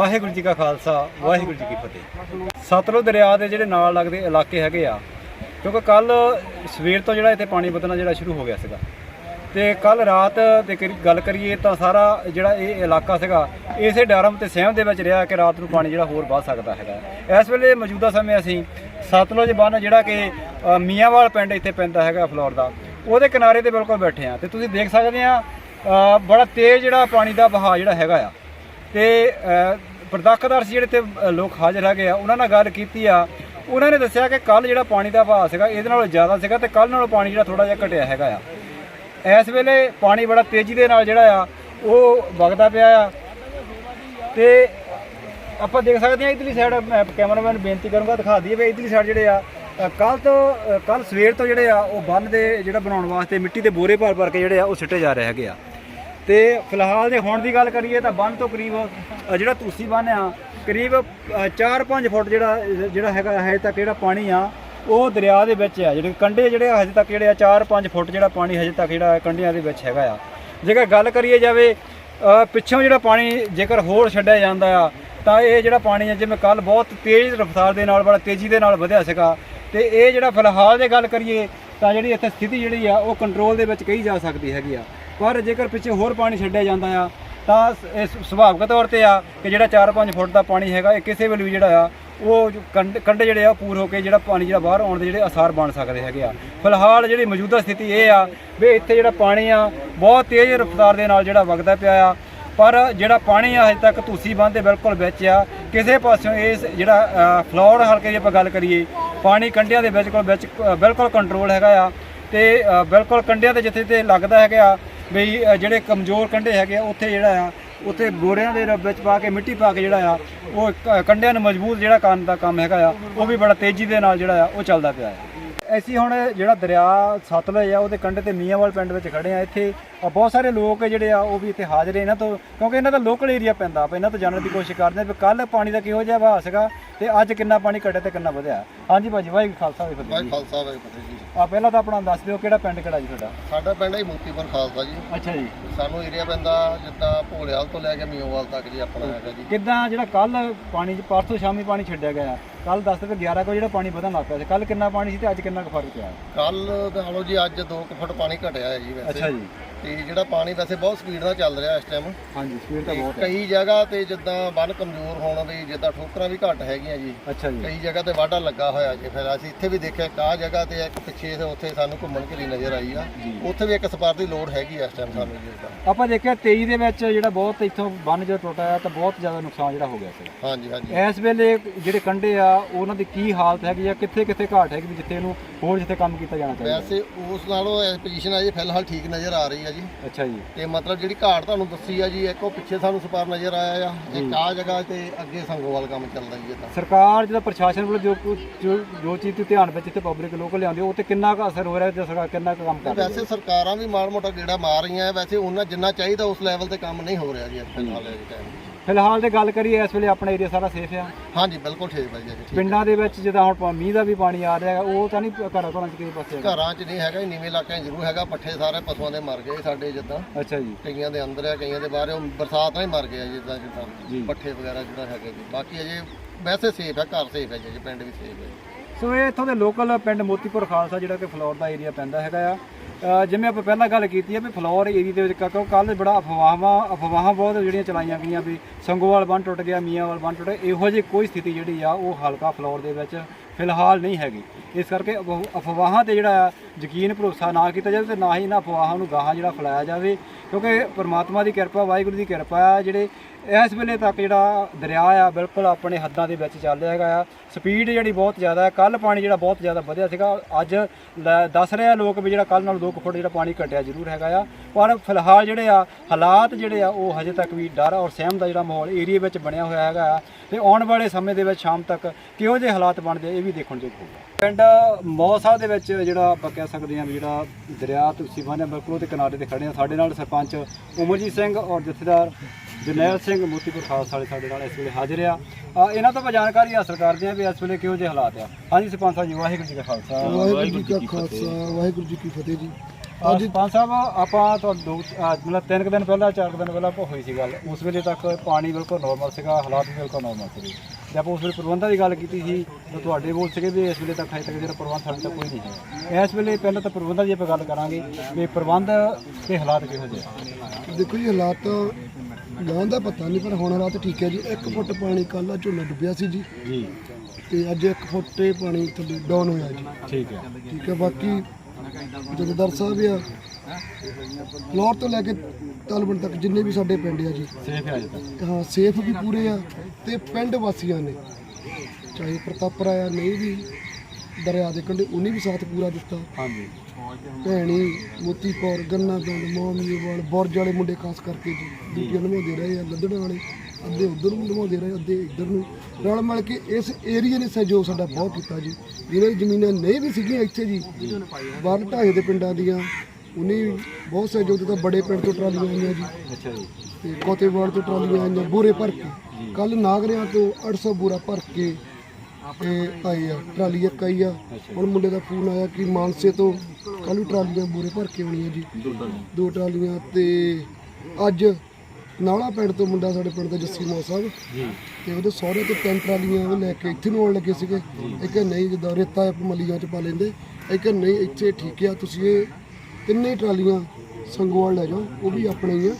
ਵਾਹਿਗੁਰੂ ਜੀ ਕਾ ਖਾਲਸਾ, ਵਾਹਿਗੁਰੂ ਜੀ ਕੀ ਫਤਿਹ। ਸਤਲੁਜ ਦਰਿਆ ਦੇ ਜਿਹੜੇ ਨਾਲ ਲੱਗਦੇ ਇਲਾਕੇ ਹੈਗੇ ਆ, ਕਿਉਂਕਿ ਕੱਲ ਸਵੇਰ ਤੋਂ ਜਿਹੜਾ ਇੱਥੇ ਪਾਣੀ ਵਧਣਾ ਜਿਹੜਾ ਸ਼ੁਰੂ ਹੋ ਗਿਆ ਸੀਗਾ। ਤੇ ਕੱਲ ਰਾਤ ਤੇ ਕਰੀ- ਗੱਲ ਕਰੀਏ ਤਾਂ ਸਾਰਾ ਜਿਹੜਾ ਇਹ ਇਲਾਕਾ ਸੀਗਾ, ਇਸੇ ਡਰਮ ਤੇ ਸਹਿਮ ਦੇ ਵਿੱਚ ਰਿਹਾ ਕਿ ਰਾਤ ਨੂੰ ਪਾਣੀ ਜਿਹੜਾ ਹੋਰ ਵੱਧ ਸਕਦਾ ਹੈਗਾ। ਇਸ ਵੇਲੇ ਮੌਜੂਦਾ ਸਮੇਂ ਅਸੀਂ ਸਤਲੁਜ ਬੰਨ ਜਿਹੜਾ ਕਿ ਮੀਆਂਵਾਲ ਪਿੰਡ ਇੱਥੇ ਪੈਂਦਾ ਹੈਗਾ ਫਲੋਰ ਦਾ। ਉਹਦੇ ਕਿਨਾਰੇ ਤੇ ਬਿਲਕੁਲ ਬੈਠੇ ਆ। ਤੇ ਤੁਸੀਂ ਦੇਖ ਸਕਦੇ ਆ ਬੜਾ ਤੇਜ਼ ਜਿਹੜਾ ਪਾਣੀ ਦਾ ਵਹਾਅ ਜਿਹੜਾ ਹੈਗਾ ਆ। ਤੇ ਪ੍ਰਤੱਖਦਰ ਸੀ ਜਿਹੜੇ ਤੇ ਲੋਕ ਹਾਜ਼ਰ ਹੈਗੇ ਆ, ਉਹਨਾਂ ਨਾਲ ਗੱਲ ਕੀਤੀ ਆ। ਉਹਨਾਂ ਨੇ ਦੱਸਿਆ ਕਿ ਕੱਲ ਜਿਹੜਾ ਪਾਣੀ ਦਾ ਭਾਅ ਸੀਗਾ, ਇਹਦੇ ਨਾਲੋਂ ਜ਼ਿਆਦਾ ਸੀਗਾ ਤੇ ਕੱਲ ਨਾਲੋਂ ਪਾਣੀ ਜਿਹੜਾ ਥੋੜਾ ਜਿਹਾ ਘਟਿਆ ਹੈਗਾ ਆ। ਇਸ ਵੇਲੇ ਪਾਣੀ ਬੜਾ ਤੇਜ਼ੀ ਦੇ ਨਾਲ ਜਿਹੜਾ ਆ, ਉਹ ਵਗਦਾ ਪਿਆ ਆ। ਤੇ ਆਪਾਂ ਦੇਖ ਸਕਦੇ ਹਾਂ ਇਧਰਲੀ ਸਾਈਡ ਮੈਂ ਕੈਮਰਾਮੈਨ ਬੇਨਤੀ ਕਰੂੰਗਾ, ਦਿਖਾ ਦਈਏ ਵੀ ਇਧਰਲੀ ਸਾਈਡ ਜਿਹੜੇ ਆ ਕੱਲ ਤੋਂ ਕੱਲ ਸਵੇਰ ਤੋਂ ਜਿਹੜੇ ਆ, ਉਹ ਬੰਨ ਦੇ ਜਿਹੜਾ ਬਣਾਉਣ ਵਾਸਤੇ ਮਿੱਟੀ ਦੇ ਬੋਰੇ ਭਰ ਭਰ ਕੇ ਜਿਹੜੇ ਆ, ਉਹ ਸਿੱਟੇ ਜਾ ਰਹੇ ਹੈਗੇ ਆ। ਤੇ ਫਿਲਹਾਲ ਦੇ ਹੁਣ ਦੀ ਗੱਲ ਕਰੀਏ ਤਾਂ ਬੰਨ ਤੋਂ ਕਰੀਬ ਅ, ਜਿਹੜਾ ਤੁਸੀਂ ਬੰਨ ਆ ਕਰੀਬ 4-5 ਫੁੱਟ ਜਿਹੜਾ ਜਿਹੜਾ ਹੈਗਾ ਹਜੇ ਤੱਕ ਜਿਹੜਾ ਪਾਣੀ ਆ ਉਹ ਦਰਿਆ ਦੇ ਵਿੱਚ ਆ। ਜਿਹੜੇ ਕੰਢੇ ਜਿਹੜੇ ਆ ਹਜੇ ਤੱਕ ਜਿਹੜੇ ਆ 4-5 ਫੁੱਟ ਜਿਹੜਾ ਪਾਣੀ ਹਜੇ ਤੱਕ ਜਿਹੜਾ ਕੰਢਿਆਂ ਦੇ ਵਿੱਚ ਹੈਗਾ ਆ। ਜੇਕਰ ਗੱਲ ਕਰੀਏ ਜਾਵੇ ਅ, ਪਿੱਛੋਂ ਜਿਹੜਾ ਪਾਣੀ ਜੇਕਰ ਹੋਰ ਛੱਡਿਆ ਜਾਂਦਾ ਆ ਤਾਂ ਇਹ ਜਿਹੜਾ ਪਾਣੀ ਆ ਜਿਵੇਂ ਕੱਲ ਬਹੁਤ ਤੇਜ਼ ਰਫ਼ਤਾਰ ਦੇ ਨਾਲ ਬੜਾ ਤੇਜ਼ੀ ਦੇ ਨਾਲ ਵਧਿਆ ਸੀਗਾ ਤੇ ਇਹ ਜਿਹੜਾ ਫਿਲਹਾਲ ਦੇ ਗੱਲ ਕਰੀਏ ਤਾਂ ਜਿਹੜੀ ਇੱਥੇ ਸਥਿਤੀ ਜਿਹੜੀ ਆ ਉਹ ਕੰਟਰੋਲ ਦੇ ਵਿੱਚ ਕਹੀ ਜਾ ਸਕਦੀ ਹੈਗੀ ਆ। ਪਰ ਜੇਕਰ ਪਿੱਛੇ ਹੋਰ ਪਾਣੀ ਛੱਡਿਆ ਜਾਂਦਾ ਆ ਤਾਂ ਇਸ ਸੁਭਾਵਿਕ ਤੌਰ ਤੇ ਆ ਕਿ ਜਿਹੜਾ 4-5 ਫੁੱਟ ਦਾ ਪਾਣੀ ਹੈਗਾ ਇਹ ਕਿਸੇ ਵੇਲੇ ਵੀ ਜਿਹੜਾ ਆ ਉਹ ਜੋ ਕੰਢੇ ਜਿਹੜੇ ਆ ਉਹ ਪੂਰ ਹੋ ਕੇ ਜਿਹੜਾ ਪਾਣੀ ਜਿਹੜਾ ਬਾਹਰ ਆਉਣ ਦੇ ਜਿਹੜੇ ਅਸਾਰ ਬਣ ਸਕਦੇ ਹੈਗੇ ਆ। ਫਿਲਹਾਲ ਜਿਹੜੀ ਮੌਜੂਦਾ ਸਥਿਤੀ ਇਹ ਆ ਵੀ ਇੱਥੇ ਜਿਹੜਾ ਪਾਣੀ ਆ ਬਹੁਤ ਤੇਜ਼ ਰਫ਼ਤਾਰ ਦੇ ਨਾਲ ਜਿਹੜਾ ਵਗਦਾ ਪਿਆ ਆ। ਪਰ ਜਿਹੜਾ ਪਾਣੀ ਆ ਹਜੇ ਤੱਕ ਤੁਸੀਂ ਬੰਦ ਬਿਲਕੁਲ ਵਿੱਚ ਆ। ਕਿਸੇ ਪਾਸਿਓਂ ਇਸ ਜਿਹੜਾ ਅ, ਫਲੋਰ ਹਲਕੇ ਦੀ ਆਪਾਂ ਗੱਲ ਕਰੀਏ ਪਾਣੀ ਕੰਢਿਆਂ ਦੇ ਬਿਲਕੁਲ ਵਿੱਚ ਬਿਲਕੁਲ ਕੰਟਰੋਲ ਹੈਗਾ ਆ। ਤੇ ਬਿਲਕੁਲ ਕੰਢਿਆਂ 'ਤੇ ਜਿੱਥੇ ਤੇ ਲੱਗਦਾ ਹੈਗਾ ਆ ਬਈ ਜਿਹੜੇ ਕਮਜ਼ੋਰ ਕੰਢੇ ਹੈਗੇ ਆ, ਉੱਥੇ ਜਿਹੜਾ ਆ, ਉੱਥੇ ਬੋਰਿਆਂ ਦੇ ਵਿੱਚ ਪਾ ਕੇ, ਮਿੱਟੀ ਪਾ ਕੇ ਜਿਹੜਾ ਆ, ਉਹ ਕ- ਕੰਢਿਆਂ ਨੂੰ ਮਜ਼ਬੂਤ ਜਿਹੜਾ ਕਰਨ ਦਾ ਕੰਮ ਹੈਗਾ ਆ, ਉਹ ਵੀ ਬੜਾ ਤੇਜ਼ੀ ਦੇ ਨਾਲ ਜਿਹੜਾ ਆ, ਉਹ ਚੱਲਦਾ ਪਿਆ ਹੈ ਅਸੀਂ ਹੁਣ ਜਿਹੜਾ ਦਰਿਆ ਸਤਲੁਜ ਆ ਉਹਦੇ ਕੰਢੇ ਤੇ ਮੀਆਂਵਾਲ ਪਿੰਡ ਵਿੱਚ ਖੜੇ ਆ। ਇੱਥੇ ਬਹੁਤ ਸਾਰੇ ਲੋਕ ਜਿਹੜੇ ਆ ਉਹ ਵੀ ਇੱਥੇ ਹਾਜ਼ਰ ਨੇ ਇਹਨਾਂ ਤੋਂ ਕਿਉਂਕਿ ਇਹਨਾਂ ਦਾ ਲੋਕਲ ਏਰੀਆ ਪੈਂਦਾ ਆਪਾਂ ਇਹਨਾਂ ਤੋਂ ਜਾਣਨ ਦੀ ਕੋਸ਼ਿਸ਼ ਕਰਦੇ ਆ ਵੀ ਕੱਲ ਪਾਣੀ ਦਾ ਕਿਹੋ ਜਿਹਾ ਵਹਾਅ ਸੀਗਾ ਤੇ ਅੱਜ ਕਿੰਨਾ ਪਾਣੀ ਘਟਿਆ ਤੇ ਕਿੰਨਾ ਵਧਿਆ। ਹਾਂਜੀ ਭਾਜੀ ਵਾਹਿਗੁਰੂ ਖਾਲਸਾ ਵਾਹਿਗੁਰੂ ਫਤਿਹ ਜੀ। ਖਾਲਸਾ ਵਾਹਿ ਫਤਿਹ ਜੀ। ਆ ਪਹਿਲਾਂ ਤਾਂ ਆਪਣਾ ਦੱਸ ਦਿਓ ਕਿਹੜਾ ਪਿੰਡ ਕਿਹੜਾ ਜੀ ਤੁਹਾਡਾ? ਸਾਡਾ ਪਿੰਡ ਹੈ ਮੋਤੀਪੁਰ ਖਾਲਸਾ ਜੀ। ਅੱਛਾ ਜੀ। ਸਾਨੂੰ ਏਰੀਆ ਪੈਂਦਾ ਜਿੱਦਾਂ ਭੋਲੇਵਾਲ ਤੋਂ ਲੈ ਕੇ ਮੀਓਵਾਲ ਤੱਕ ਜੀ ਆਪਣਾ ਹੈਗਾ ਜੀ। ਕਿੱਦਾਂ ਜਿਹੜਾ ਕੱਲ ਪਾਣੀ ਚ ਪਰਸੋਂ ਸ਼ਾਮੀ ਪਾਣੀ ਛੱਡਿਆ ਗਿਆ? ਕੱਲ ਦੱਸਦੇ ਤੇ 11 ਵਜੇ ਜਿਹੜਾ ਪਾਣੀ ਵਧਣ ਲੱਗ ਪਿਆ ਸੀ। ਕੱਲ ਕਿੰਨਾ ਪਾਣੀ ਸੀ ਤੇ ਅੱਜ ਕਿੰਨਾ ਕੁ ਫ਼ਰਕ ਪਿਆ? ਕੱਲ ਨਾਲੋਂ ਜੀ ਅੱਜ 2 ਫੁੱਟ ਪਾਣੀ ਘਟਿਆ ਹੈ ਜੀ ਵੈਸੇ। ਅੱਛਾ ਜੀ। ਤੇ ਜਿਹੜਾ ਪਾਣੀ ਵੈਸੇ ਬਹੁਤ ਸਪੀਡ ਨਾਲ ਚੱਲ ਰਿਹਾ ਇਸ ਟਾਈਮ ਹਾਂਜੀ ਸਪੀਡ ਤਾਂ ਬਹੁਤ ਹੈ। ਕਈ ਜਗ੍ਹਾ ਤੇ ਜਿੱਦਾਂ ਬੰਨ ਕਮਜ਼ੋਰ ਹੋਣ ਦੀ ਜਿੱਦਾਂ ਠੋਕਰਾਂ ਵੀ ਘੱਟ ਹੈਗੀਆਂ ਜੀ। ਅੱਛਾ ਜੀ। ਕਈ ਜਗ੍ਹਾ ਤੇ ਵਾਢਾ ਲੱਗਾ ਹੋਇਆ ਜੀ ਫਿਰ। ਅਸੀਂ ਇੱਥੇ ਵੀ ਦੇਖਿਆ ਆਹ ਜਗ੍ਹਾ ਤੇ ਇੱਕ ਪਿੱਛੇ ਤੇ ਉੱਥੇ ਸਾਨੂੰ ਘੁੰਮਣ ਘਰੀ ਨਜ਼ਰ ਆਈ ਆ। ਉੱਥੇ ਵੀ ਇੱਕ ਸਪਾਰ ਦੀ ਲੋੜ ਹੈਗੀ ਆ ਇਸ ਟਾਈਮ ਸਾਨੂੰ ਜੀ ਦਾ ਆਪਾਂ ਦੇਖਿਆ 23 ਦੇ ਵਿੱਚ ਜਿਹੜਾ ਬਹੁਤ ਇੱਥੋਂ ਬੰਨ ਜਦੋਂ ਟੁੱਟਾ ਤਾਂ ਬਹੁਤ ਜ਼ਿਆਦਾ ਨੁਕਸਾਨ ਜਿਹੜਾ ਹੋ ਗਿਆ ਸੀ। ਹਾਂਜੀ ਹਾਂਜੀ। ਇਸ ਵੇਲੇ ਜਿਹੜੇ ਕੰਡੇ ਆ ਉਹਨਾਂ ਦੀ ਕੀ ਹਾਲਤ ਹੈਗੀ ਆ ਕਿੱਥੇ ਕਿੱਥੇ ਘਾਟ ਹੈਗੀ ਵੀ ਜਿੱਥੇ ਇਹਨੂੰ ਹੋਰ ਜਿੱਥੇ ਕੰਮ ਕੀਤਾ ਜਾਣਾ ਚਾਹੀਦਾ? ਵੈਸੇ ਉਸ ਨਾਲੋਂ ਪੋਜੀਸ਼ਨ ਆ ਜੀ ਫਿਲਹਾਲ ਠੀਕ ਨਜ਼ਰ ਆ ਰਹੀ ਆ ਜੀ। ਅੱਛਾ ਜੀ। ਤੇ ਮਤਲਬ ਜਿਹੜੀ ਘਾਟ ਤੁਹਾਨੂੰ ਦੱਸੀ ਆ ਜੀ ਇੱਕ ਉਹ ਪਿੱਛੇ ਸਾਨੂੰ ਸਪਾਰ ਨਜ਼ਰ ਆਇਆ ਆ ਇੱਕ ਆ ਜਗ੍ਹਾ ਤੇ ਅੱਗੇ ਸੰਗੋਵਾਲ ਕੰਮ ਚੱਲਦਾ ਜੀ ਇਦਾਂ ਸਰਕਾਰ ਜਿਹੜਾ ਪ੍ਰਸ਼ਾਸਨ ਵੱਲੋਂ ਜੋ ਕੁਛ- ਜੋ ਜੋ ਚੀਜ਼ ਤੇ ਧਿਆਨ ਵਿੱਚ ਇੱਥੇ ਪਬਲਿਕ ਲੋਕ ਲਿਆਉਂਦੇ ਉਹ ਤੇ ਕਿੰਨਾ ਕੁ ਅਸਰ ਹੋ ਰਿਹਾ ਤੇ ਸਰਕਾਰ ਕਿੰਨਾ ਕੁ ਕੰਮ ਕਰ ਰਹੀ ਹੈ? ਵੈਸੇ ਸਰਕਾਰਾਂ ਵੀ ਮਾੜਾ ਮੋਟਾ ਗੇੜਾ ਮਾਰ ਰਹੀਆਂ ਆ ਵੈਸੇ ਉਹਨਾਂ ਜਿੰਨਾ ਚਾਹੀਦਾ ਉਸ ਲੈਵਲ ਤੇ ਕੰਮ ਨਹੀਂ ਹੋ ਰਿਹਾ ਜੀ ਇਸ ਫਿਲਹਾਲ ਇਸ ਟਾਈਮ ਫਿਲਹਾਲ ਤੇ ਗੱਲ ਕਰੀਏ ਇਸ ਵੇਲੇ ਆਪਣਾ ਏਰੀਆ ਸਾਰਾ ਸੇਫ ਆ। ਹਾਂਜੀ ਬਿਲਕੁਲ ਠੀਕ ਭਾਈ ਜੀ ਠੀਕ ਪਿੰਡਾਂ ਦੇ ਵਿੱਚ ਜਿੱਦਾਂ ਹੁਣ ਪਾ- ਮੀਂਹ ਦਾ ਵੀ ਪਾਣੀ ਆ ਰਿਹਾ ਹੈਗਾ ਉਹ ਤਾਂ ਨਹੀਂ ਘਰਾਂ ਘਰਾਂ ਚ ਕਿਸੇ ਪਾਸੇ ਹੈਗਾ। ਘਰਾਂ 'ਚ ਨਹੀਂ ਹੈਗਾ ਜੀ, ਨੀਵੇਂ ਇਲਾਕਿਆਂ 'ਚ ਜ਼ਰੂਰ ਹੈਗਾ ਪੱਠੇ ਸਾਰੇ ਪਸ਼ੂਆਂ ਦੇ ਮਰ ਗਏ ਸਾਡੇ ਜਿੱਦਾਂ। ਅੱਛਾ ਜੀ। ਕਈਆਂ ਦੇ ਅੰਦਰ ਆ ਕਈਆਂ ਦੇ ਬਾਹਰ ਆ, ਉਹ ਬਰਸਾਤ ਨਾਲ ਹੀ ਮਰ ਗਏ ਆ ਜਿੱਦਾਂ ਜੀ। ਜਿੱਦਾਂ ਪੱਠੇ ਵਗੈਰਾ ਜਿਹੜਾ ਹੈਗੇ ਜੀ। ਬਾਕੀ ਅਜੇ ਵੈਸੇ ਸੇਫ ਹੈ ਘਰ ਸੇਫ ਹੈ ਜੀ ਪਿੰਡ ਵੀ ਸੇਫ ਹੈ ਜੀ। ਸੋ ਇਹ ਇੱਥੋਂ ਦੇ ਲੋਕਲ ਪਿੰਡ ਮੋਤੀਪੁਰ ਖਾਲਸਾ ਜਿਹੜਾ ਕਿ ਫਲੋਰ ਦਾ ਏਰੀਆ ਪੈਂਦਾ ਹੈਗਾ ਆ। ਜਿਵੇਂ ਆਪਾਂ ਪਹਿਲਾਂ ਗੱਲ ਕੀਤੀ ਹੈ ਵੀ ਫਲੋਰ ਏਰੀਆ ਦੇ ਵਿੱਚ ਕਿਉਂਕਿ ਕੱਲ ਬੜਾ ਅਫਵਾਹਾਂ ਅਫਵਾਹਾਂ ਬਹੁਤ ਜਿਹੜੀਆਂ ਚਲਾਈਆਂ ਗਈਆਂ ਵੀ ਸੰਗੋਵਾਲ ਬੰਨ ਟੁੱਟ ਗਿਆ, ਮੀਆਂਵਾਲ ਬੰਨ ਟੁੱਟ ਗਿਆ, ਇਹੋ ਜਿਹੀ ਕੋਈ ਸਥਿਤੀ ਜਿਹੜੀ ਆ ਉਹ ਹਲਕਾ ਫਲੋਰ ਦੇ ਵਿੱਚ ਫਿਲਹਾਲ ਨਹੀਂ ਹੈਗੀ। ਇਸ ਕਰਕੇ ਅਫ- ਅਫਵਾਹਾਂ ਤੇ ਜਿਹੜਾ ਆ ਯਕੀਨ ਭਰੋਸਾ ਨਾ ਕੀਤਾ ਜਾਵੇ ਤੇ ਨਾ ਹੀ ਇਹਨਾਂ ਅਫਵਾਹਾਂ ਨੂੰ ਗਾਹਾਂ ਜਿਹੜਾ ਫੈਲਾਇਆ ਜਾਵੇ। ਕਿਉਂਕਿ ਪਰਮਾਤਮਾ ਦੀ ਕਿਰਪਾ ਵਾਹਿਗੁਰੂ ਦੀ ਕਿਰਪਾ ਆ ਜਿਹੜੇ ਇਸ ਵੇਲੇ ਤੱਕ ਜਿਹੜਾ ਦਰਿਆ ਆ ਬਿਲਕੁਲ ਆਪਣੇ ਹੱਦਾਂ ਦੇ ਵਿੱਚ ਚੱਲ ਰਿਹਾ ਹੈਗਾ ਆ। ਸਪੀਡ ਜਿਹੜੀ ਬਹੁਤ ਜ਼ਿਆਦਾ ਹੈ ਕੱਲ ਪਾਣੀ ਜਿਹੜਾ ਬਹੁਤ ਜ਼ਿਆਦਾ ਵਧਿਆ ਸੀਗਾ। ਅੱਜ ਲੈ- ਦੱਸ ਰਿਹਾ ਲੋਕ ਵੀ ਜਿਹੜਾ ਕੱਲ ਨਾਲ 2 ਫੁੱਟ ਜਿਹੜਾ ਪਾਣੀ ਘਟਿਆ ਜ਼ਰੂਰ ਹੈਗਾ ਆ। ਪਰ ਫਿਲਹਾਲ ਜਿਹੜੇ ਆ ਹਾਲਾਤ ਜਿਹੜੇ ਆ ਉਹ ਹਜੇ ਤੱਕ ਵੀ ਡਰ ਔਰ ਸਹਿਮ ਦਾ ਜਿਹੜਾ ਮਾਹੌਲ ਏਰੀਆ ਵਿੱਚ ਬਣਿਆ ਹੋਇਆ ਹੈਗਾ ਆ। ਤੇ ਆਉਣ ਵਾਲੇ ਸਮੇਂ ਦੇ ਵਿੱਚ ਸ਼ਾਮ ਤੱਕ ਕਿਹੋ ਜਿਹੇ ਹਾਲਾਤ ਬਣਦੇ ਆ, ਇਹ ਵੀ ਦੇਖਣ ਯੋਗ ਹੋਊਗਾ। ਪਿੰਡ ਮੌਸਾ ਦੇ ਵਿੱਚ ਜਿਹੜਾ ਆਪਾਂ ਕਹਿ ਸਕਦੇ ਹਾਂ ਵੀ ਜਿਹੜਾ ਦਰਿਆ ਤੁਸੀਂ ਬੰਨ੍ਹਿਆ ਬਿਲਕੁਲ ਉਹਦੇ ਕਿਨਾਰੇ ਤੇ ਖੜੇ ਆ। ਸਾਡੇ ਨਾਲ ਸਰਪੰਚ ਉਮਰਜੀਤ ਸਿੰਘ ਔਰ ਜਥੇਦਾਰ ਜਰਨੈਲ ਸਿੰਘ ਮੋਤੀਪੁਰ ਖਾਲਸਾ ਵਾਲੇ ਸਾਡੇ ਨਾਲ ਇਸ ਵੇਲੇ ਹਾਜ਼ਰ ਆ। ਅ, ਇਹਨਾਂ ਤੋਂ ਆਪਾਂ ਜਾਣਕਾਰੀ ਹਾਸਲ ਕਰਦੇ ਹਾਂ ਵੀ ਇਸ ਵੇਲੇ ਕਿਹੋ ਜਿਹੇ ਹਾਲਾਤ ਆ। ਹਾਂਜੀ ਸਰਪੰਚ ਸਾਹਿਬ ਜੀ ਵਾਹਿਗੁਰੂ ਜੀ ਕਾ ਖਾਲਸਾ। ਵਾਹਿਗੁਰੂ ਜੀ ਕਾ ਖਾਲਸਾ ਵਾਹਿਗੁਰੂ ਜੀ ਕੀ ਫਤਿਹ ਜੀ। ਅੱਜ ਪੰਜ ਸਾਹਿਬ ਆਪਾਂ ਤੁਹਾਨੂੰ ਦੋ ਅਹ ਮਤਲਬ ਤਿੰਨ ਕੁ ਦਿਨ ਪਹਿਲਾਂ ਚਾਰ ਕੁ ਦਿਨ ਪਹਿਲਾਂ ਆਪਾਂ ਹੋਈ ਸੀ ਗੱਲ। ਉਸ ਵੇਲੇ ਤੱਕ ਪਾਣੀ ਬਿਲਕੁਲ ਨਾਰਮਲ ਸੀਗਾ ਹਾਲਾਤ ਵੀ ਬਿਲਕੁਲ ਨਾਰਮਲ ਸੀਗੇ। ਜੇ ਆਪਾਂ ਉਸ ਵੇਲੇ ਪ੍ਰਬੰਧਾਂ ਦੀ ਗੱਲ ਕੀਤੀ ਸੀ ਤਾਂ ਤੁਹਾਡੇ ਬੋਲ ਸੀਗੇ ਵੀ ਇਸ ਵੇਲੇ ਤੱਕ ਹਜੇ ਤੱਕ ਜਿਹੜਾ ਪ੍ਰਬੰਧ ਸਾਡੇ ਤੱਕ ਕੋਈ ਨਹੀਂ ਹੈ ਇਸ ਵੇਲੇ ਪਹਿਲਾਂ ਤਾਂ ਪ੍ਰਬੰਧਾਂ ਦੀ ਆਪਾਂ ਗੱਲ ਕਰਾਂਗੇ ਵੀ ਪ੍ਰਬੰਧ ਤੇ ਹਾਲਾਤ ਕਿਹੋ ਜਿਹੇ ਦੇਖੋ ਜੀ ਹਾਲਾਤ ਗਾਂ ਦਾ ਪਤਾ ਨਹੀਂ ਪਰ ਹੁਣ ਹਾਲਾਤ ਠੀਕ ਹੈ ਜੀ। 1 ਫੁੱਟ ਪਾਣੀ ਕੱਲ੍ਹ ਝੋਨਾ ਡੁੱਬਿਆ ਸੀ ਜੀ। ਜੀ। ਤੇ ਅੱਜ 1 ਫੁੱਟ ਤੇ ਪਾਣੀ ਥੱਲੇ ਡਾਊਨ ਹੋਇਆ ਜੀ। ਠੀਕ ਹੈ। ਠੀਕ ਹੈ ਬਾਕੀ ਜਥੇਦਾਰ ਸਾਹਿਬ ਆ ਫਲੋਰ ਤੋਂ ਲੈ ਕੇ ਤਲਵਣ ਤੱਕ ਜਿੰਨੇ ਵੀ ਸਾਡੇ ਪਿੰਡ ਆ ਜੀ। ਸੇਫ ਹੈ ਤੱਕ ਹਾਂ ਸੇਫ ਵੀ ਪੂਰੇ ਆ ਤੇ ਪਿੰਡ ਵਾਸੀਆਂ ਨੇ। ਚਾਹੇ ਪ੍ਰਤਾਪਰਾ ਆ ਨਹੀਂ ਵੀ ਦਰਿਆ ਦੇ ਕੰਢੇ ਉਹਨੇ ਵੀ ਸਾਥ ਪੂਰਾ ਦਿੱਤਾ। ਹਾਂਜੀ। ਭੈਣੀ ਮੋਤੀ ਕੌਰ ਗੰਨਾ ਪਿੰਡ ਮੋਮੀਵਾਲ ਬੁਰਜ ਵਾਲੇ ਮੁੰਡੇ ਖਾਸ ਕਰਕੇ ਜੀ ਡਿਊਟੀਆਂ ਨਿਭਾਉਂਦੇ ਰਹੇ ਆ ਲੱਦੜ ਵਾਲੇ। ਅੱਧੇ ਉਧਰ ਨੂੰ ਨਿਭਾਉਂਦੇ ਰਹੇ ਅੱਧੇ ਇੱਧਰ ਨੂੰ। ਰਲ ਮਿਲ ਕੇ ਇਸ ਏਰੀਏ ਨੇ ਸਹਿਯੋਗ ਸਾਡਾ ਬਹੁਤ ਕੀਤਾ ਜੀ। ਜਿਹਨਾਂ ਦੀ ਜ਼ਮੀਨਾਂ ਨਹੀਂ ਵੀ ਸੀਗੀਆਂ ਇੱਥੇ ਜੀ। ਬਾਹਰ ਢਾਏ ਦੇ ਪਿੰਡਾਂ ਦੀਆਂ ਉਹਨੇ ਬਹੁਤ ਸਹਿਯੋਗ ਦਿੱਤਾ ਬੜੇ ਪਿੰਡ ਤੋਂ ਟਰਾਲੀਆਂ ਆਈਆਂ ਜੀ। ਅੱਛਾ ਜੀ। ਤੇ ਕੋਤੇਵਾਲ ਤੋਂ ਟਰਾਲੀਆਂ ਆਈਆਂ ਬੋਰੇ ਭਰ ਕੇ। ਕੱਲ ਨਾਗਰਿਆਂ ਤੋਂ 800 ਬੋਰਾ ਭਰ ਕੇ ਇਹ ਆਈ ਆ ਟਰਾਲੀ ਇੱਕ ਆਈ ਆ। ਹੁਣ ਮੁੰਡੇ ਦਾ ਫੋਨ ਆਇਆ ਕਿ ਮਾਨਸੇ ਤੋਂ ਕੱਲ ਵੀ ਟਰਾਲੀਆਂ ਬੋਰੇ ਭਰ ਕੇ ਆਉਣੀਆਂ ਜੀ। ਦੋ ਟਰਾਲੀਆਂ। ਤੇ ਅੱਜ ਨਾਲਾ ਪਿੰਡ ਤੋਂ ਮੁੰਡਾ ਸਾਡੇ ਪਿੰਡ ਦਾ ਜੱਸੀ ਮੋ ਸਾਹਿਬ। ਜੀ। ਤੇ ਉਹਦੇ ਸਹੁਰੇ ਤੋਂ ਤਿੰਨ ਟਰਾਲੀਆਂ ਉਹ ਲੈ ਕੇ ਇੱਥੇ ਨੂੰ ਆਉਣ ਲੱਗੇ ਸੀਗੇ। ਇਹ ਕਿ ਨਹੀਂ ਜਿੱਦਾਂ ਰੇਤਾ ਮਲੀਆਂ ਚ ਪਾ ਲੈਂਦੇ। ਇਹ ਕਿ ਨਹੀਂ ਇੱਥੇ ਠੀਕ ਆ ਤੁਸੀਂ ਇਹ ਤਿੰਨੇ ਟਰਾਲੀਆਂ ਸੰਗੋਵਾਲ ਲੈ ਜਾਓ, ਉਹ ਵੀ ਆਪਣੇ ਹੀ ਆ।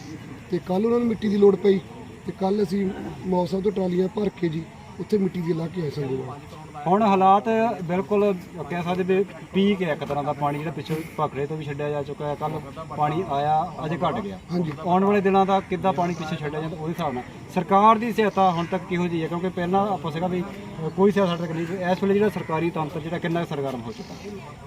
ਤੇ ਕੱਲ ਉਹਨਾਂ ਨੂੰ ਮਿੱਟੀ ਦੀ ਲੋੜ ਪਈ ਤੇ ਕੱਲ ਅਸੀਂ ਮੌਸਮ ਤੋਂ ਟਰਾਲੀਆਂ ਭਰ ਕੇ ਜੀ, ਉੱਥੇ ਮਿੱਟੀ ਦੀ ਲਾ ਕੇ ਆਏ ਸੰਗੋਵਾਲ। ਹੁਣ ਹਾਲਾਤ ਬਿਲਕੁਲ ਕਹਿ ਸਕਦੇ ਵੀ ਪੀਕ ਹੈ ਇੱਕ ਤਰ੍ਹਾਂ ਦਾ ਪਾਣੀ ਜਿਹੜਾ ਪਿੱਛੋਂ ਭਾਖੜੇ ਤੋਂ ਵੀ ਛੱਡਿਆ ਜਾ ਚੁੱਕਾ ਹੈ ਕੱਲ ਪਾਣੀ ਆਇਆ ਅਜੇ ਘਟ ਗਿਆ। ਆਉਣ ਵਾਲੇ ਦਿਨਾਂ ਦਾ ਕਿੱਦਾਂ ਪਾਣੀ ਪਿੱਛੇ ਛੱਡਿਆ ਜਾਂਦਾ ਉਹਦੇ ਹਿਸਾਬ ਨਾਲ। ਸਰਕਾਰ ਦੀ ਸਹਾਇਤਾ ਹੁਣ ਤੱਕ ਕਿਹੋ ਜਿਹੀ ਹੈ? ਕਿਉਂਕਿ ਪਹਿਲਾਂ ਆਪਾਂ ਸੀਗਾ ਵੀ ਕੋਈ ਸਹਾਇਤਾ ਤੱਕ ਨਹੀਂ। ਇਸ ਵੇਲੇ ਜਿਹੜਾ ਸਰਕਾਰੀ ਤੰਤਰ ਜਿਹੜਾ ਕਿੰਨਾ ਸਰਗਰਮ ਹੋ ਚੁੱਕਾ?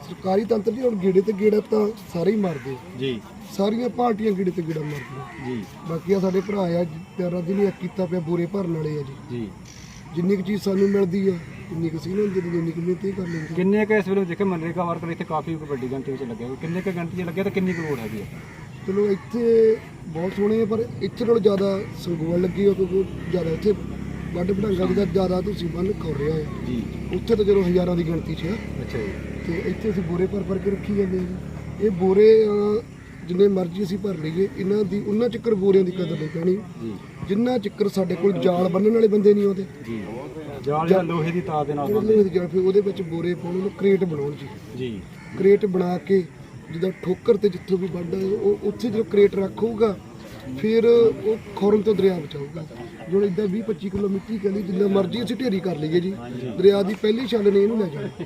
ਸਰਕਾਰੀ ਤੰਤਰ ਜੀ ਹੁਣ ਗੇੜੇ ਤੇ ਗੇੜਾ ਤਾਂ ਸਾਰੇ ਹੀ ਮਾਰਦੇ ਜੀ। ਸਾਰੀਆਂ ਪਾਰਟੀਆਂ ਗੇੜੇ ਤੇ ਗੇੜਾ ਮਾਰਦੀਆਂ। ਜੀ। ਬਾਕੀ ਆ ਸਾਡੇ ਭਰਾ ਆ ਪਿਆਰਾ ਜਿਹਨੇ ਕੀਤਾ ਪਿਆ ਬੋਰੇ ਭਰਨ ਵਾਲੇ ਆ ਜੀ। ਜੀ। ਜਿੰਨੀ ਕੁ ਚੀਜ਼ ਸਾਨੂੰ ਮਿਲਦੀ ਆ ਉਨੀ ਕੁ ਸੀ ਨਾ ਜਦੋਂ ਜਿੰਨੀ ਕੁ ਮਿਹਨਤ ਇਹ ਕਰ ਲੈਂਦੇ। ਕਿੰਨੇ ਕੁ ਇਸ ਵੇਲੇ ਦੇਖੇ ਮਨਰੇਗਾ ਵਰਕਰ ਇੱਥੇ ਕਾਫੀ ਵੱਡੀ ਗਿਣਤੀ ਵਿੱਚ ਲੱਗੇ ਹੋਏ। ਕਿੰਨੇ ਕੁ ਗਿਣਤੀ 'ਚ ਲੱਗੇ ਤੇ ਕਿੰਨੀ ਕੁ ਲੋੜ ਹੈਗੀ ਹੈ ਚਲੋ ਇੱਥੇ ਬਹੁਤ ਸੋਹਣੇ ਆ ਪਰ ਇੱਥੇ ਨਾਲੋਂ ਜ਼ਿਆਦਾ ਲੱਗੀ ਕਿਉਂਕਿ ਜ਼ਿਆਦਾ ਇੱਥੇ ਵੱਡ ਭੜਾਂਗਾ ਜਿਹਦਾ ਜ਼ਿਆਦਾ ਤੁਸੀਂ ਬੰਨ ਕਰ ਰਿਹਾ ਹੈ। ਜੀ। ਉੱਥੇ ਤਾਂ ਜਦੋਂ ਹਜ਼ਾਰਾਂ ਦੀ ਗਿਣਤੀ 'ਚ ਆ। ਅੱਛਾ ਜੀ। ਤੇ ਇੱਥੇ ਅਸੀਂ ਬੋਰੇ ਭਰ ਭਰ ਕੇ ਰੱਖੀ ਜਾਂਦੇ ਹਾਂ ਜੀ। ਇਹ ਬੋਰੇ ਅਹ, ਜਿੰਨੇ ਮਰਜ਼ੀ ਅਸੀਂ ਭਰ ਲਈਏ ਇਹਨਾਂ ਦੀ ਉਹਨਾਂ ਚੱਕਰ ਬੋਰਿਆਂ ਦੀ ਕਦਰ ਨਹੀਂ ਪੈਣੀ। ਜੀ। ਜਿੰਨਾ ਚੱਕਰ ਸਾਡੇ ਕੋਲ ਜਾਲ ਬੰਨਣ ਵਾਲੇ ਬੰਦੇ ਨਹੀਂ ਆਉਂਦੇ। ਜੀ। ਜਾਲ ਜਿਹੜਾ ਲੋਹੇ ਦੀ ਤਾਰ ਦੇ ਨਾਲ ਜਿਹੜੇ ਲੋਹੇ ਦੀ ਜਾਲ ਫਿਰ ਉਹਦੇ ਵਿੱਚ ਬੋਰੇ ਪਾਉਣ ਨੂੰ ਕਰੇਟ ਬਣਾਉਣ ਜੀ। ਜੀ। ਕ੍ਰੇਟ ਬਣਾ ਕੇ ਜਿੱਦਾਂ ਠੋਕਰ ਤੇ ਜਿੱਥੋਂ ਵੀ ਵੱਢਾ ਉਹ ਉੱਥੇ ਜਦੋਂ ਕ੍ਰੇਟ ਰੱਖੂਗਾ ਫਿਰ ਉਹ ਖੌਰਨ ਤੋਂ ਦਰਿਆ ਬਚਾਊਗਾ। ਜਦੋਂ ਇਦਾਂ 20 25 ਕਿਲੋ ਮਿੱਟੀ ਕਹਿੰਦੀ ਜਿੰਨਾ ਮਰਜ਼ੀ ਅਸੀਂ ਢੇਰੀ ਕਰ ਲਈਏ ਜੀ ਦਰਿਆ ਦੀ ਪਹਿਲੀ ਛੱਲ ਨੇ ਇਹਨੂੰ ਲੈ ਜਾਣਾ।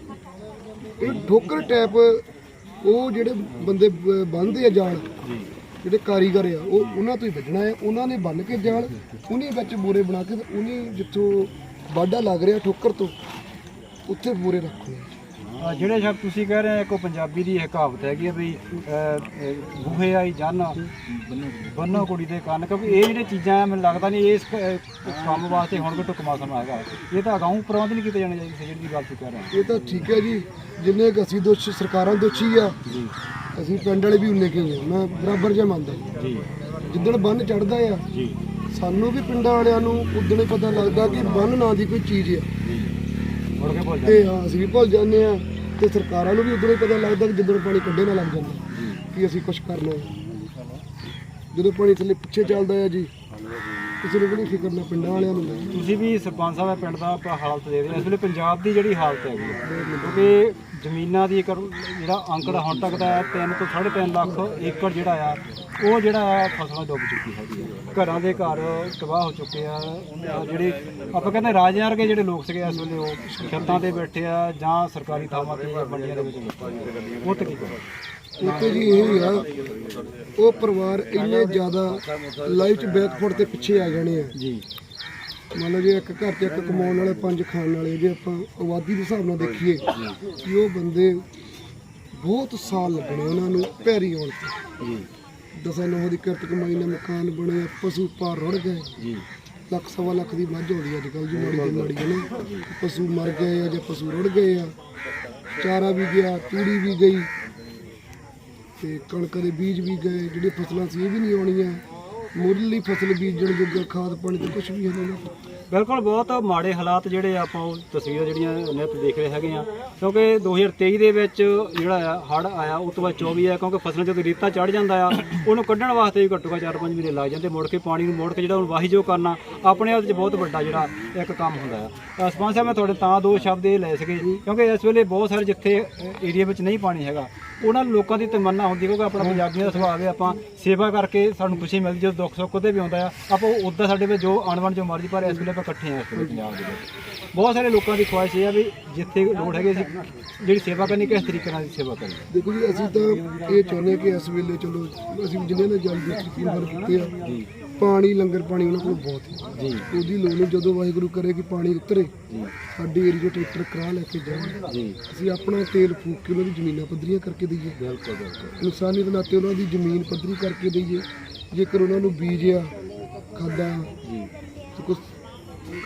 ਇਹ ਠੋਕਰ ਟੈਪ ਉਹ ਜਿਹੜੇ ਬੰਦੇ ਬ- ਬੰਨ੍ਹਦੇ ਆ ਜਾਲ ਜਿਹੜੇ ਕਾਰੀਗਰ ਆ ਉਹ ਉਹਨਾਂ ਤੋਂ ਹੀ ਵੱਜਣਾ ਹੈ। ਉਹਨਾਂ ਨੇ ਬੰਨ ਕੇ ਜਾਲ ਉਹਨੇ ਵਿੱਚ ਬੋਰੇ ਬਣਾ ਕੇ ਤੇ ਉਹਨੇ ਜਿੱਥੋਂ ਵਾਢਾ ਲੱਗ ਰਿਹਾ ਠੋਕਰ ਤੋਂ ਉੱਥੇ ਬੋਰੇ ਰੱਖਣੇ ਆ। ਜਿਹੜੇ ਸ਼ਬਦ ਤੁਸੀਂ ਕਹਿ ਰਹੇ ਹੋ ਇੱਕ ਉਹ ਪੰਜਾਬੀ ਦੀ ਇਹ ਕਹਾਵਤ ਹੈਗੀ ਹੈ ਵੀ ਬੂਹੇ ਆਈ ਜਨ ਬੰਨੋ ਕੁੜੀ ਦੇ ਕੰਨ ਕਿਉਂਕਿ ਇਹ ਜਿਹੜੇ ਚੀਜ਼ਾਂ ਆ, ਮੈਨੂੰ ਲੱਗਦਾ ਨਹੀਂ ਇਸ ਕੰਮ ਵਾਸਤੇ ਹੁਣ ਕੋਈ ਟੁਕਮਾ ਸਮਾਂ ਹੈਗਾ। ਇਹ ਤਾਂ ਅਗਾਊਂ ਪ੍ਰਬੰਧ ਨਹੀਂ ਕੀਤੇ ਜਾਣੇ ਚਾਹੀਦੇ ਜਿਹੜੀ ਗੱਲ ਤੁਸੀਂ ਕਹਿ ਰਹੇ ਹੋ। ਇਹ ਤਾਂ ਠੀਕ ਹੈ ਜੀ ਜਿੰਨੇ ਅਸੀਂ ਦੋਸ਼ੀ ਸਰਕਾਰਾਂ ਦੋਸ਼ੀ ਆ ਅਸੀਂ ਪਿੰਡ ਵਾਲੇ ਵੀ ਉਨੇ ਕੇ ਹੀ ਆ। ਮੈਂ ਬਰਾਬਰ ਜਿਹਾ ਮੰਨਦਾ। ਜੀ। ਜਿੱਦਣ ਬੰਨ ਚੜਦਾ ਆ ਜੀ। ਸਾਨੂੰ ਵੀ ਪਿੰਡਾਂ ਵਾਲਿਆਂ ਨੂੰ ਉਦੋਂ ਹੀ ਪਤਾ ਲੱਗਦਾ ਕਿ ਬੰਨ ਨਾਂ ਦੀ ਕੋਈ ਚੀਜ਼ ਆ। ਜੀ। ਤੇ ਹਾਂ ਅਸੀਂ ਵੀ ਭੁੱਲ ਜਾਂਦੇ ਆ ਤੇ ਸਰਕਾਰਾਂ ਨੂੰ ਵੀ ਉਦੋਂ ਹੀ ਪਤਾ ਲੱਗਦਾ ਕਿ ਜਦੋਂ ਪਾਣੀ ਕੱਢੇ ਨਾ ਲੱਗ ਜਾਂਦਾ ਕਿ ਅਸੀਂ ਕੁਝ ਕਰਨਾ ਜਦੋਂ ਪਾਣੀ ਥੱਲੇ ਪਿੱਛੇ ਚੱਲਦਾ ਆ ਜੀ ਕਿਸੇ ਨੂੰ ਵੀ ਨਹੀਂ ਫਿਕਰ ਨਾ ਪਿੰਡਾਂ ਵਾਲਿਆਂ ਨੂੰ। ਤੁਸੀਂ ਵੀ ਸਰਪੰਚ ਸਾਹਿਬ ਪਿੰਡ ਦਾ ਆਪਾਂ ਹਾਲਤ ਦੇ ਰਹੇ ਇਸ ਵੇਲੇ ਪੰਜਾਬ ਦੀ ਜਿਹੜੀ ਹਾਲਤ ਹੈਗੀ ਕਿਉਂਕਿ ਜ਼ਮੀਨਾਂ ਦੀ ਇੱਕ ਜਿਹੜਾ ਅੰਕੜਾ ਹੁਣ ਤੱਕ ਦਾ 3 ਤੋਂ 3.5 ਲੱਖ ਏਕੜ ਜਿਹੜਾ ਆ ਉਹ ਜਿਹੜਾ ਆ ਫਸਲਾਂ ਡੁੱਬ ਚੁੱਕੀ ਹੈਗੀ ਹੈ ਘਰਾਂ ਦੇ ਘਰ ਤਬਾਹ ਹੋ ਚੁੱਕੇ ਆ ਅਹ ਜਿਹੜੇ ਆਪਾਂ ਕਹਿੰਦੇ ਰਾਜਿਆਂ ਵਰਗੇ ਜਿਹੜੇ ਲੋਕ ਸੀਗੇ ਇਸ ਵੇਲੇ ਉਹ ਛੱਤਾਂ ਤੇ ਬੈਠੇ ਆ ਜਾਂ ਸਰਕਾਰੀ ਥਾਵਾਂ ਤੇ ਜਾਂ ਮੰਡੀਆਂ ਦੇ ਵਿੱਚ। ਬੈਠੇ ਆ ਉਹ ਤੇ ਕੀ ਕਰੋ ਉੱਥੇ ਜੀ ਇਹ ਆ ਉਹ ਪਰਿਵਾਰ ਇੰਨੇ ਜ਼ਿਆਦਾ ਲਾਈਫ ਚ ਬੈਕਫੁੱਟ ਤੇ ਪਿੱਛੇ ਆ ਜਾਣੇ ਆ। ਜੀ। ਮੰਨ ਲਓ ਜੇ ਇੱਕ ਘਰ 'ਚ ਇੱਕ ਕਮਾਉਣ ਵਾਲੇ ਪੰਜ ਖਾਣ ਵਾਲੇ ਜੇ ਆਪਾਂ ਆਬਾਦੀ ਦੇ ਹਿਸਾਬ ਨਾਲ ਦੇਖੀਏ ਕਿ ਉਹ ਬੰਦੇ ਬਹੁਤ ਸਾਲ ਲੱਗਣੇ ਉਹਨਾਂ ਨੂੰ ਪੈਰੀ ਆਉਣ ਤੇ। ਜੀ। ਦਸਾਂ ਨੌ ਦੀ ਕਿਰਤ ਕਮਾਈ ਨਾਲ ਮਕਾਨ ਬਣੇ ਪਸ਼ੂ ਪਾਰ ਰੁੜ ਗਏ। ਜੀ। ਲੱਖ ਸਵਾ ਲੱਖ ਦੀ ਮੱਝ ਆਉਂਦੀ ਅੱਜ ਕੱਲ ਜੀ ਮਾੜੀ ਦੀ ਮਾੜੀ ਹੈ ਨਾ? ਪਸ਼ੂ ਮਰ ਗਏ ਆ ਜਾਂ ਪਸ਼ੂ ਰੁੜ ਗਏ ਆ। ਚਾਰਾ ਵੀ ਗਿਆ ਤੂੜੀ ਵੀ ਗਈ ਤੇ ਕਣਕ ਦੇ ਬੀਜ ਵੀ ਗਏ ਜਿਹੜੀ ਫਸਲਾਂ ਸੀ ਇਹ ਵੀ ਨਹੀਂ ਆਉਣੀਆਂ। ਮੁੱਢਲੀ ਫਸਲ ਬੀਜਣ ਜੋਗਾ ਖਾਦ ਪਾਣੀ ਤੇ ਕੁਝ ਵੀ ਹੈ ਨਹੀਂ। ਬਿਲਕੁਲ ਬਹੁਤ ਮਾੜੇ ਹਾਲਾਤ ਜਿਹੜੇ ਆਪਾਂ ਉਹ ਤਸਵੀਰਾਂ ਜਿਹੜੀਆਂ ਨਿਤ ਦੇਖ ਰਹੇ ਹੈਗੇ ਆ। ਕਿਉਂਕਿ 2023 ਦੇ ਵਿੱਚ ਜਿਹੜਾ ਆ ਹੜ ਆਇਆ ਉਸ ਤੋਂ ਬਾਅਦ 24 ਆ ਕਿਉਂਕਿ ਫਸਲਾਂ ਜਦੋਂ ਰੇਤਾ ਚੜ ਜਾਂਦਾ ਆ ਉਹਨੂੰ ਕੱਢਣ ਵਾਸਤੇ ਵੀ ਘੱਟੋ ਘੱਟ 4-5 ਮਹੀਨੇ ਲੱਗ ਜਾਂਦੇ। ਮੁੜ ਕੇ ਪਾਣੀ ਨੂੰ ਮੋੜ ਕੇ ਜਿਹੜਾ ਹੁਣ ਵਾਹੀ ਜੋ ਕਰਨਾ ਆਪਣੇ ਆਪ 'ਚ ਬਹੁਤ ਵੱਡਾ ਜਿਹੜਾ ਇੱਕ ਕੰਮ ਹੁੰਦਾ ਆ। ਸਰਪੰਚ ਸਾਹਿਬ ਮੈਂ ਤੁਹਾਡੇ ਤਾਂ ਦੋ ਸ਼ਬਦ ਇਹ ਲੈ ਸਕੇ ਕਿਉਂਕਿ ਇਸ ਵੇਲੇ ਬਹੁਤ ਸਾਰੇ ਜਿੱਥੇ ਏਰੀਆ ਵਿੱਚ ਨਹੀਂ ਪਾਣੀ ਹੈਗਾ ਉਹਨਾਂ ਲੋਕਾਂ ਦੀ ਤਮੰਨਾ ਹੁੰਦੀ ਕਿਉਂਕਿ ਆਪਣਾ ਪੰਜਾਬੀਆਂ ਦਾ ਸੁਭਾਅ ਹੈ ਆਪਾਂ ਸੇਵਾ ਕਰਕੇ ਸਾਨੂੰ ਖੁਸ਼ੀ ਮਿਲਦੀ ਜਦੋਂ ਦੁੱਖ ਸੁੱਖ ਉਹਦੇ ਵੀ ਆਉਂਦਾ ਆ ਆਪਾਂ ਉਦਾਂ ਸਾਡੇ ਵਿੱਚ ਜੋ ਅਣਵਣ ਜੋ ਮਰਜ਼ੀ ਪਰ ਇਸ ਵੇਲੇ ਆਪਾਂ ਇਕੱਠੇ ਆ ਇਸ ਵੇਲੇ ਪੰਜਾਬ ਦੇ ਵਿੱਚ। ਬਹੁਤ ਸਾਰੇ ਲੋਕਾਂ ਦੀ ਖੁਆਇਸ਼ ਇਹ ਆ ਵੀ ਜਿੱਥੇ ਲੋੜ ਹੈਗੀ ਅਸੀਂ ਜਿਹੜੀ ਸੇਵਾ ਕਰਨੀ ਕਿਸ ਤਰੀਕੇ ਨਾਲ ਸੇਵਾ ਕਰਨੀ ਦੇਖੋ ਜੀ ਅਸੀਂ ਤਾਂ ਇਹ ਚਾਹੁੰਦੇ ਹਾਂ ਕਿ ਇਸ ਵੇਲੇ ਚਲੋ ਅਸੀਂ ਜਿਨ੍ਹਾਂ ਨੇ ਜਲ ਦੀ ਤਕਰੀਬਨ ਕੀਤੇ ਆ ਜੀ। ਪਾਣੀ ਲੰਗਰ ਪਾਣੀ ਉਹਨਾਂ ਕੋਲ ਬਹੁਤ ਹੈ ਜੀ। ਉਹਦੀ ਲੋੜ ਨੂੰ ਜਦੋਂ ਵਾਹਿਗੁਰੂ ਕਰੇ ਕਿ ਪਾਣੀ ਉਤਰੇ ਜੀ। ਸਾਡੇ ਏਰੀਏ ਟਰੈਕਟਰ ਕਰਾ ਲੈ ਕੇ ਜਾਣ। ਜੀ। ਅਸੀਂ ਆਪਣਾ ਤੇਲ ਫੂਕ ਕੇ ਉਹਨਾਂ ਦੀ ਜ਼ਮੀਨਾਂ ਪੱਧਰੀਆਂ ਕਰਕੇ ਦਈਏ। ਬਿਲਕੁਲ ਬਿਲਕੁਲ। ਇਨਸਾਨੀਅਤ ਨਾਤੇ ਉਹਨਾਂ ਦੀ ਜ਼ਮੀਨ ਪੱਧਰੀ ਕਰਕੇ ਦਈਏ। ਜੇਕਰ ਉਹਨਾਂ ਨੂੰ ਬੀਜ ਆ ਖਾਦਾਂ ਜੀ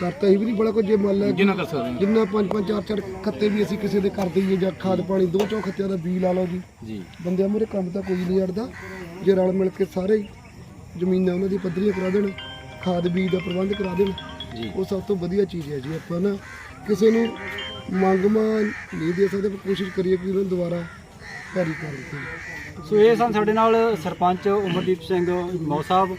ਕਰਤਾ ਹੀ ਵੀ ਨਹੀਂ ਬੜਾ ਕੁਝ ਜੇ ਮੰਨ ਲੈ ਜਿੰਨਾ ਕਰ ਸਕਦੇ ਜਿੰਨਾ ਪੰਜ ਪੰਜ ਚਾਰ ਚਾਰ ਖੱਤੇ ਵੀ ਅਸੀਂ ਕਿਸੇ ਦੇ ਕਰ ਦਈਏ ਜਾਂ ਖਾਦ ਪਾਣੀ ਦੋ ਚੌ ਖੱਤਿਆਂ ਦਾ ਬੀ ਲਾ ਲਓ ਜੀ। ਜੀ। ਬੰਦਿਆਂ ਮੂਹਰੇ ਕੰਮ ਤਾਂ ਕੋਈ ਨਹੀਂ ਅੜਦਾ। ਜੇ ਰਲ ਮਿਲ ਕੇ ਸਾਰੇ ਹੀ ਜ਼ਮੀਨਾਂ ਉਹਨਾਂ ਦੀ ਪੱਧਰੀਆਂ ਕਰਾ ਦੇਣ ਖਾਦ ਬੀਜ ਦਾ ਪ੍ਰਬੰਧ ਕਰਾ ਦੇਣ ਜੀ। ਉਹ ਸਭ ਤੋਂ ਵਧੀਆ ਚੀਜ਼ ਹੈ ਜੀ। ਆਪਾਂ ਨਾ ਕਿਸੇ ਨੂੰ ਮੰਗਮਾ ਨਹੀਂ ਦੇ ਸਕਦੇ ਪਰ ਕੋਸ਼ਿਸ਼ ਕਰੀਏ ਕਿ ਉਹਨਾਂ ਨੂੰ ਦੁਬਾਰਾ ਭਾਰੀ ਕਰ ਦਿੱਤੇ ਸੋ ਇਹ ਸਨ ਸਾਡੇ ਨਾਲ ਸਰਪੰਚ ਉਮਰਦੀਪ ਸਿੰਘ ਮੌ ਸਾਹਿਬ।